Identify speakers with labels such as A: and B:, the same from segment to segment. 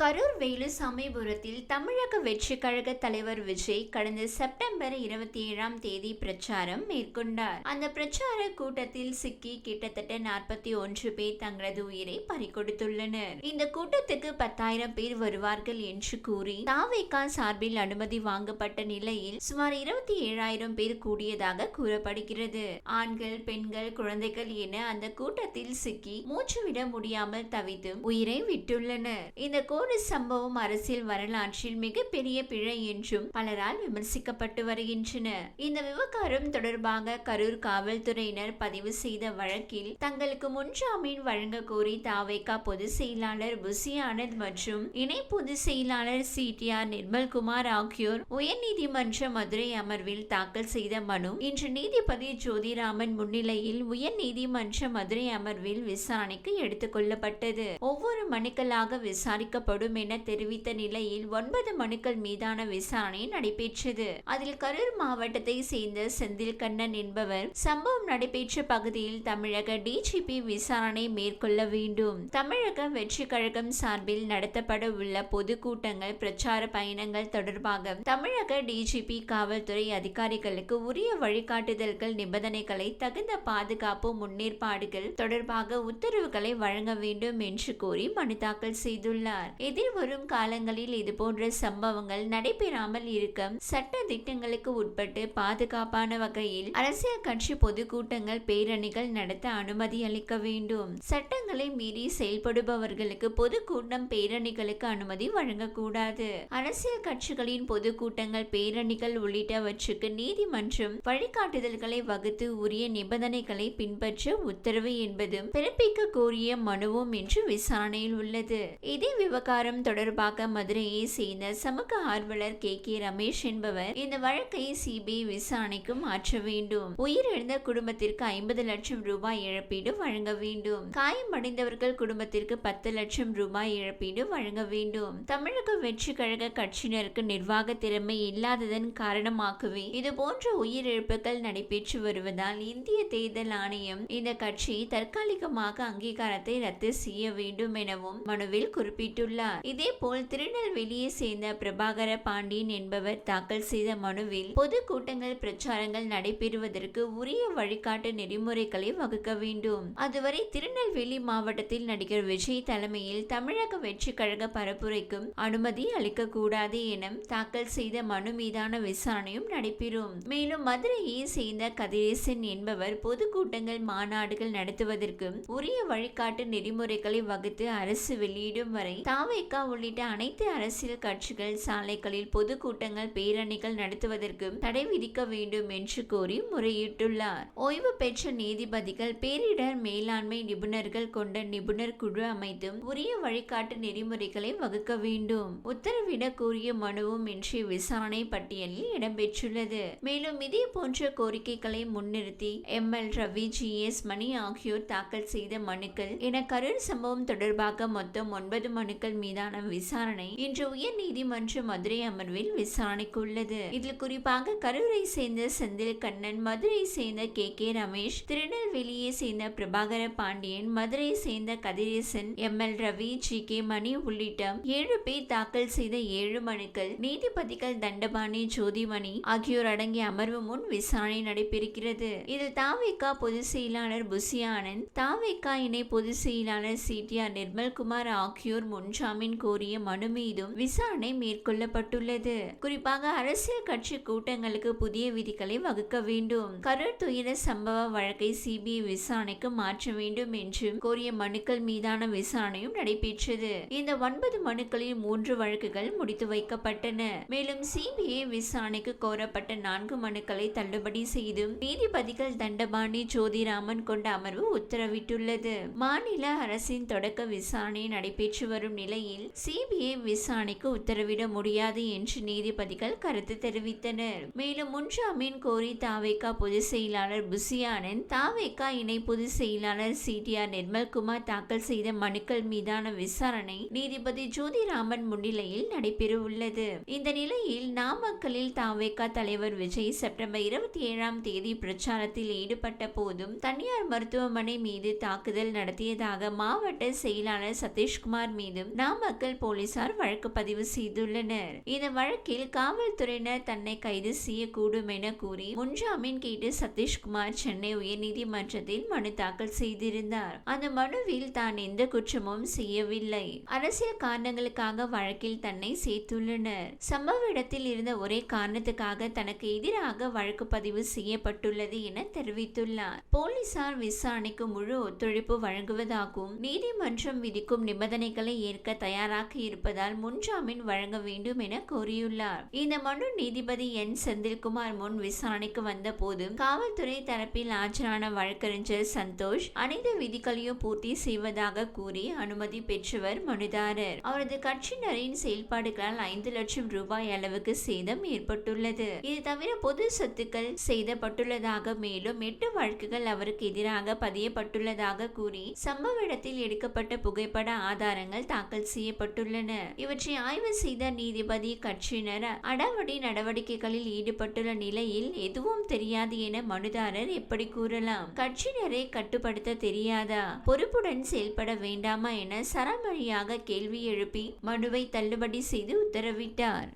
A: கரூர் வேலுசாமிபுரத்தில் தமிழக வெற்றி கழக தலைவர் விஜய் கடந்த செப்டம்பர் இருபத்தி ஏழாம் தேதி பிரச்சாரம் மேற்கொண்டார். அந்த பிரச்சார கூட்டத்தில் சிக்கி கிட்டத்தட்ட நாற்பத்தி ஒன்று பேர் தங்களது உயிரை பறிகொடுத்துள்ளனர். இந்த கூட்டத்துக்கு பத்தாயிரம் பேர் வருவார்கள் என்று கூறி தாவேகா சார்பில் அனுமதி வாங்கப்பட்ட நிலையில் சுமார் இருபத்தி ஏழாயிரம் பேர் கூடியதாக கூறப்படுகிறது. ஆண்கள் பெண்கள் குழந்தைகள் என அந்த கூட்டத்தில் சிக்கி மூச்சுவிட முடியாமல் தவித்தும் உயிரை விட்டுள்ளனர். இந்த சம்பவம் அரசியல் வரலாற்றில் மிகப்பெரிய பிழை என்றும் பலரால் விமர்சிக்கப்பட்டு வருகின்றன இந்த விவகாரம் தொடர்பாக கரூர் காவல்துறையினர் பதிவு செய்த வழக்கில் தங்களுக்கு முன்ஜாமீன் வழங்க கோரி தாவேகா பொதுச் செயலாளர் புசி ஆனந்த் மற்றும் இணை பொதுச் செயலாளர் சி டி ஆர் நிர்மல்குமார் ஆகியோர் உயர்நீதிமன்ற மதுரை அமர்வில் தாக்கல் செய்த மனு இன்று நீதிபதி ஜோதிராமன் முன்னிலையில் உயர்நீதிமன்ற மதுரை அமர்வில் விசாரணைக்கு எடுத்துக் கொள்ளப்பட்டது. ஒவ்வொரு மனுக்களாக விசாரிக்கப்படும் என தெரிவித்த நிலையில் ஒன்பது மனுக்கள் மீதான விசாரணை நடைபெற்றது. அதில் கரூர் மாவட்டத்தை சேர்ந்த செந்தில் கண்ணன் என்பவர் சம்பவம் நடைபெற்ற பகுதியில் தமிழக டிஜிபி விசாரணை மேற்கொள்ள வேண்டும். தமிழக வெற்றி கழகம் சார்பில் நடத்தப்பட உள்ள பொதுக்கூட்டங்கள் பிரச்சார பயணங்கள் தொடர்பாக தமிழக டிஜிபி காவல்துறை அதிகாரிகளுக்கு உரிய வழிகாட்டுதல்கள் நிபந்தனைகளை தகுந்த பாதுகாப்பு முன்னேற்பாடுகள் தொடர்பாக உத்தரவுகளை வழங்க வேண்டும் என்று கோரி மனு தாக்கல் செய்துள்ளார். எதிர்வரும் காலங்களில் இதுபோன்ற சம்பவங்கள் நடைபெறாமல் இருக்க சட்ட திட்டங்களுக்கு உட்பட்டு பாதுகாப்பான வகையில் அரசியல் கட்சி பொதுக்கூட்டங்கள் பேரணிகள் நடத்த அனுமதி அளிக்க வேண்டும். சட்டங்களை மீறி செயல்படுபவர்களுக்கு பொதுக்கூட்டம் பேரணிகளுக்கு அனுமதி வழங்கக்கூடாது. அரசியல் கட்சிகளின் பொதுக்கூட்டங்கள் பேரணிகள் உள்ளிட்டவற்றுக்கு நீதிமன்றம் வழிகாட்டுதல்களை வகுத்து உரிய நிபந்தனைகளை பின்பற்ற உத்தரவு என்பதும் பிறப்பிக்க கோரிய மனுவும் என்று விசாரணையில் உள்ளது. இதே விவகாரம் தொடர்பாக மதுரையை சேர்ந்த சமூக ஆர்வலர் கே. கே. ரமேஷ் என்பவர் இந்த வழக்கை சிபிஐ விசாரணைக்கு மாற்ற வேண்டும். உயிரிழந்த குடும்பத்திற்கு ஐம்பது லட்சம் ரூபாய் இழப்பீடு வழங்க வேண்டும். காயமடைந்தவர்கள் குடும்பத்திற்கு பத்து லட்சம் ரூபாய் இழப்பீடு வழங்க வேண்டும். தமிழக வெற்றி கழக கட்சியினருக்கு நிர்வாக திறமை இல்லாததன் காரணமாகவே இது போன்ற உயிரிழப்புகள் நடைபெற்று வருவதால் இந்திய தேர்தல் ஆணையம் இந்த கட்சி தற்காலிகமாக அங்கீகாரத்தை ரத்து செய்ய வேண்டும் எனவும் மனுவில் குறிப்பிட்டுள்ளார். இதேபோல் திருநெல்வேலியை சேர்ந்த பிரபாகர பாண்டியன் என்பவர் தாக்கல் செய்த மனுவில் பொது கூட்டங்கள் பிரச்சாரங்கள் நடைபெறுவதற்கு உரிய வழிகாட்டு நெறிமுறைகளை வகுக்க வேண்டும். அதுவரை திருநெல்வேலி மாவட்டத்தில் நடிகர் விஜய் தலைமையில் தமிழக வெற்றி கழக பரப்புரைக்கும் அனுமதி அளிக்க கூடாது என தாக்கல் செய்த மனு மீதான விசாரணையும் நடைபெறும். மேலும் மதுரையை சேர்ந்த கதிரேசன் என்பவர் பொதுக்கூட்டங்கள் மாநாடுகள் நடத்துவதற்கும் உரிய வழிகாட்டு நெறிமுறைகளை வகுத்து அரசு வெளியிடும் வரை தாவேக்கா உள்ளிட்ட அனைத்து அரசியல் கட்சிகள் சாலைகளில் பொதுக்கூட்டங்கள் பேரணிகள் நடத்துவதற்கும் தடை விதிக்க வேண்டும் என்று கோரி முறையிட்டுள்ளார். ஓய்வு பெற்ற நீதிபதிகள் பேரிடர் மேலாண்மை நிபுணர்கள் கொண்ட நிபுணர் குழு அமைத்தும் உரிய வழிகாட்டு நெறிமுறைகளை வகுக்க வேண்டும். உத்தரவிட கூறிய மனுவும் இன்றைய விசாரணை பட்டியலில் இடம்பெற்றுள்ளது. மேலும் இதே போன்ற கோரிக்கைகளை முன்னிறுத்தி M. L. Ravi G. S. Mani ஆகியோர் தாக்கல் செய்த மனுக்கள் என கரூர் சம்பவம் தொடர்பாக மொத்தம் ஒன்பது மனுக்கள் மீதான விசாரணை இன்று உயர் நீதிமன்ற மதுரை அமர்வில் விசாரணைக்கு உள்ளது இதில் குறிப்பாக கரூரை சேர்ந்த செந்தில் கண்ணன் மதுரை சேர்ந்த கே. கே. ரமேஷ் திருநெல்வேலியை சேர்ந்த பிரபாகர பாண்டியன் மதுரை சேர்ந்த Kathiresan M. L. Ravi G. K. Mani உள்ளிட்ட ஏழு பேர் தாக்கல் செய்த ஏழு மனுக்கள் நீதிபதிகள் தண்டபாணி ஜோதிமணி ஆகியோர் அடங்கிய அமர்வு முன் விசாரணை நடைபெறுகிறது. இதில் தாவேகா பொதுச் செயலாளர் புசி ஆனந்த் தாவேகா இணை பொதுச் செயலாளர் சிடிஆர் நிர்மல்குமார் ஆகியோர் ஜாமீன் கோரிய மனு மீதும் விசாரணை மேற்கொள்ளப்பட்டுள்ளது. குறிப்பாக அரசியல் கட்சி கூட்டங்களுக்கு புதிய விதிகளை வகுக்க வேண்டும். கரூர் துயர சம்பவ வழக்கை சிபிஐ விசாரணைக்கு மாற்ற வேண்டும் என்று கோரிய மனுக்கள் மீதான விசாரணையும் நடைபெற்றது. இந்த ஒன்பது மனுக்களில் மூன்று வழக்குகள் முடித்து வைக்கப்பட்டன. மேலும் சிபிஐ விசாரணைக்கு கோரப்பட்ட நான்கு மனுக்களை தள்ளுபடி செய்தும் நீதிபதிகள் தண்டபாணி ஜோதிராமன் கொண்ட அமர்வு உத்தரவிட்டுள்ளது. மாநில அரசின் தொடக்க விசாரணை நடைபெற்று வரும் நிலையில் சிபிஐ விசாரணைக்கு உத்தரவிட முடியாது என்று நீதிபதிகள் கருத்து தெரிவித்தனர். மேலும் முன்ஜாமீன் கோரி தாவேகா பொதுச் செயலாளர் புசி ஆனந்த் தாவேகா இணை பொதுச் செயலாளர் சிடிஆர் நிர்மல்குமார் தாக்கல் செய்த மனுக்கள் மீதான விசாரணை நீதிபதி ஜோதிராமன் முன்னிலையில் நடைபெறவுள்ளது. இந்த நிலையில் நாமக்கலில் தாவேகா தலைவர் விஜய் செப்டம்பர் இருபத்தி ஏழாம் தேதி பிரச்சாரத்தில் ஈடுபட்ட போதும் தனியார் மருத்துவமனை மீது தாக்குதல் நடத்தியதாக மாவட்ட செயலாளர் சதீஷ்குமார் மீதும் நாமக்கல் போலீசார் வழக்கு பதிவு செய்துள்ளனர். இந்த வழக்கில் காவல்துறையினர் தன்னை கைது செய்யக்கூடும் என கூறி முன்ஜாமீன் கேட்டு சதீஷ்குமார் சென்னை உயர்நீதிமன்றத்தில் மனு தாக்கல் செய்திருந்தார். அந்த மனுவில் தான் எந்த குற்றமும் செய்யவில்லை. அரசியல் காரணங்களுக்காக வழக்கில் தன்னை சேர்த்துள்ளனர். சம்பவ இடத்தில் இருந்த ஒரே காரணத்துக்காக தனக்கு எதிராக வழக்கு பதிவு செய்யப்பட்டுள்ளது என தெரிவித்துள்ளார். போலீசார் விசாரணைக்கு முழு ஒத்துழைப்பு வழங்குவதாகவும் நீதிமன்றம் விதிக்கும் நிபந்தனைகளை ஏற்க தயாராக இருப்பதால் முன்ஜாமீன் வழங்க வேண்டும் என கோரியுள்ளார் இந்த மனு நீதிபதி என். செந்தில்குமார் முன் விசாரணைக்கு வந்த போதும் காவல்துறை தரப்பில் ஆஜரான வழக்கறிஞர் சந்தோஷ் அனைத்து விதிகளையும் பூர்த்தி செய்வதாக கூறி அனுமதி பெற்றவர் மனுதாரர். அவரது கட்சியினரின் செயல்பாடுகளால் ஐந்து லட்சம் ரூபாய் அளவுக்கு சேதம் ஏற்பட்டுள்ளது. இது தவிர பொது சொத்துக்கள் செய்தப்பட்டுள்ளதாக மேலும் எட்டு வழக்குகள் அவருக்கு எதிராக பதியப்பட்டுள்ளதாக கூறி சம்பவ இடத்தில் எடுக்கப்பட்ட புகைப்பட ஆதாரங்கள் தாக்கல் செய்யப்பட்டுள்ளன. இவற்றை ஆய்வு செய்த நீதிபதி கட்சியினர் அடாவடி நடவடிக்கைகளில் ஈடுபட்டுள்ள நிலையில் எதுவும் தெரியாது என மனுதாரர் எப்படி கூறலாம்? கட்சியினரை கட்டுப்படுத்த தெரியாதா? பொறுப்புடன் செயல்பட வேண்டாமா என சரமரியாக கேள்வி எழுப்பி மனுவை தள்ளுபடி செய்து உத்தரவிட்டார்.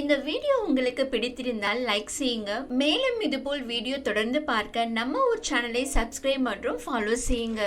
A: இந்த வீடியோ உங்களுக்கு பிடித்திருந்தால் லைக் செய்யுங்க. மேலும் இதுபோல் வீடியோ தொடர்ந்து பார்க்க நம்ம ஒரு சேனலை சப்ஸ்கிரைப் மற்றும் ஃபாலோ செய்யுங்க.